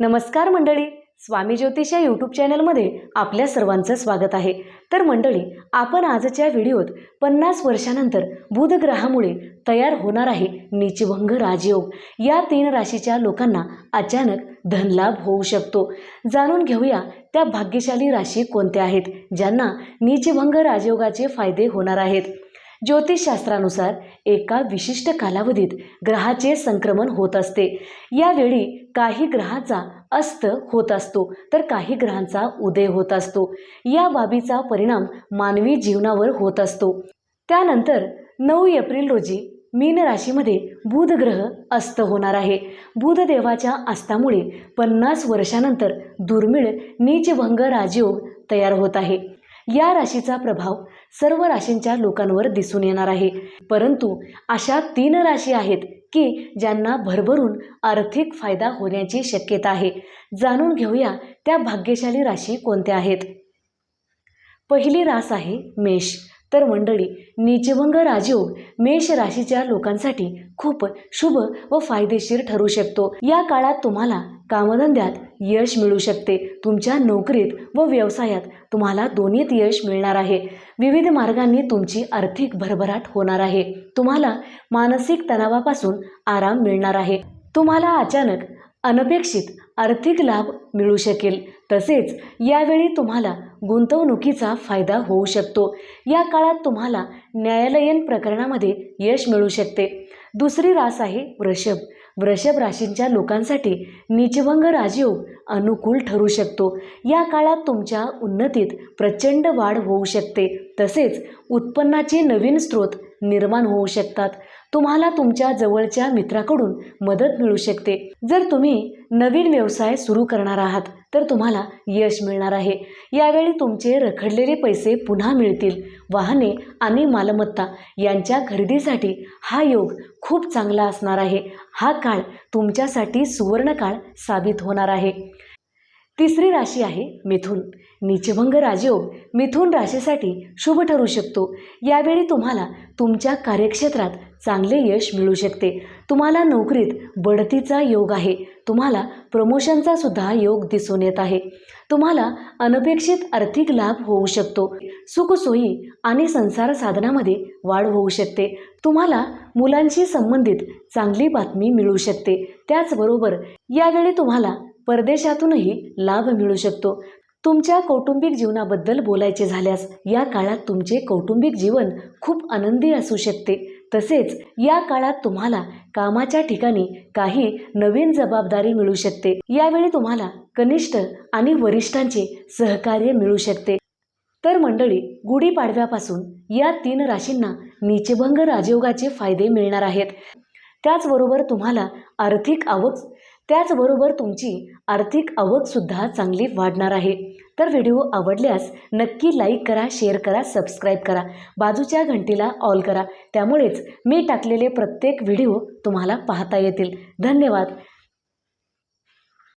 नमस्कार मंडळी. स्वामी ज्योतिष या यूट्यूब चॅनलमध्ये आपल्या सर्वांचं स्वागत आहे. तर मंडळी आपण आजच्या व्हिडिओत पन्नास वर्षानंतर बुधग्रहामुळे तयार होणार आहे नीचभंग राजयोग. या तीन राशीच्या लोकांना अचानक धनलाभ होऊ शकतो. जाणून घेऊया त्या भाग्यशाली राशी कोणत्या आहेत ज्यांना नीचभंग राजयोगाचे फायदे होणार आहेत. ज्योतिषशास्त्रानुसार एका विशिष्ट कालावधीत ग्रहाचे संक्रमण होत असते. यावेळी काही ग्रहाचा अस्त होत असतो तर काही ग्रहांचा उदय होत असतो. या बाबीचा परिणाम मानवी जीवनावर होत असतो. त्यानंतर नऊ एप्रिल रोजी मीन राशीमध्ये बुध ग्रह अस्त होणार आहे. बुधदेवाच्या अस्तामुळे पन्नास वर्षानंतर दुर्मिळ नीचभंग राजयोग तयार होत आहे. या राशीचा प्रभाव सर्व राशींच्या लोकांवर दिसून येणार आहे. परंतु अशा तीन राशी आहेत की ज्यांना भरभरून आर्थिक फायदा होण्याची शक्यता आहे. जाणून घेऊया त्या भाग्यशाली राशी कोणत्या आहेत. पहिली रास आहे मेष. तर मंडळी नीचभंग राजयोग मेष राशीच्या लोकांसाठी खूप शुभ व फायदेशीर ठरू शकतो. या काळात तुम्हाला कामधंद्यात यश मिळू शकते. तुमच्या नोकरीत व व्यवसायात तुम्हाला दोन्हीत यश मिळणार आहे. विविध मार्गांनी तुमची आर्थिक भरभराट होणार आहे. तुम्हाला मानसिक तणावापासून आराम मिळणार आहे. तुम्हाला अचानक अनपेक्षित आर्थिक लाभ मिळू शकेल. तसेच यावेळी तुम्हाला गुंतवणुकीचा फायदा होऊ शकतो. या काळात तुम्हाला न्यायालयीन प्रकरणामध्ये यश मिळू शकते. दुसरी रास आहे वृषभ. वृषभ राशींच्या लोकांसाठी निचभंग राजयोग अनुकूल ठरू शकतो. या काळात तुमच्या उन्नतीत प्रचंड वाढ होऊ शकते. तसेच उत्पन्नाचे नवीन स्रोत निर्माण होऊ शकतात. तुम्हाला तुमच्या जवळच्या मित्राकडून मदत मिळू शकते. जर तुम्ही नवीन व्यवसाय सुरू करणार आहात तर तुम्हाला यश मिळणार आहे. यावेळी तुमचे रखडलेले पैसे पुन्हा मिळतील. वाहने आणि मालमत्ता यांच्या खरेदीसाठी हा योग खूप चांगला असणार आहे. हा काळ तुमच्यासाठी सुवर्णकाळ साबित होणार आहे. तिसरी राशी आहे मिथुन. नीचभंग राजयोग मिथुन राशीसाठी शुभ ठरू शकतो. यावेळी तुम्हाला तुमच्या कार्यक्षेत्रात चांगले यश मिळू शकते. तुम्हाला नोकरीत बढतीचा योग आहे. तुम्हाला प्रमोशनचा सुद्धा योग दिसून येत आहे. तुम्हाला अनपेक्षित आर्थिक लाभ होऊ शकतो. सुखसोयी आणि संसार साधनामध्ये वाढ होऊ शकते. तुम्हाला मुलांशी संबंधित चांगली बातमी मिळू शकते. त्याचबरोबर यावेळी तुम्हाला परदेशातूनही लाभ मिळू शकतो. तुमच्या कौटुंबिक जीवनाबद्दल बोलायचे झाल्यास या काळात तुमचे कौटुंबिक जीवन खूप आनंदी असू शकते. तसेच या काळात तुम्हाला कामाच्या ठिकाणी काही नवीन जबाबदारी मिळू शकते. यावेळी तुम्हाला कनिष्ठ आणि वरिष्ठांचे सहकार्य मिळू शकते. तर मंडळी गुढीपाडव्यापासून या तीन राशींना नीचभंग राजयोगाचे फायदे मिळणार आहेत. त्याचबरोबर तुम्हाला आर्थिक आवक त्याचबरोबर तुमची आर्थिक आवकसुद्धा चांगली वाढणार आहे. तर व्हिडिओ आवडल्यास नक्की लाईक करा शेअर करा सबस्क्राईब करा. बाजूच्या घंटीला ऑल करा. त्यामुळेच मी टाकलेले प्रत्येक व्हिडिओ तुम्हाला पाहता येतील. धन्यवाद.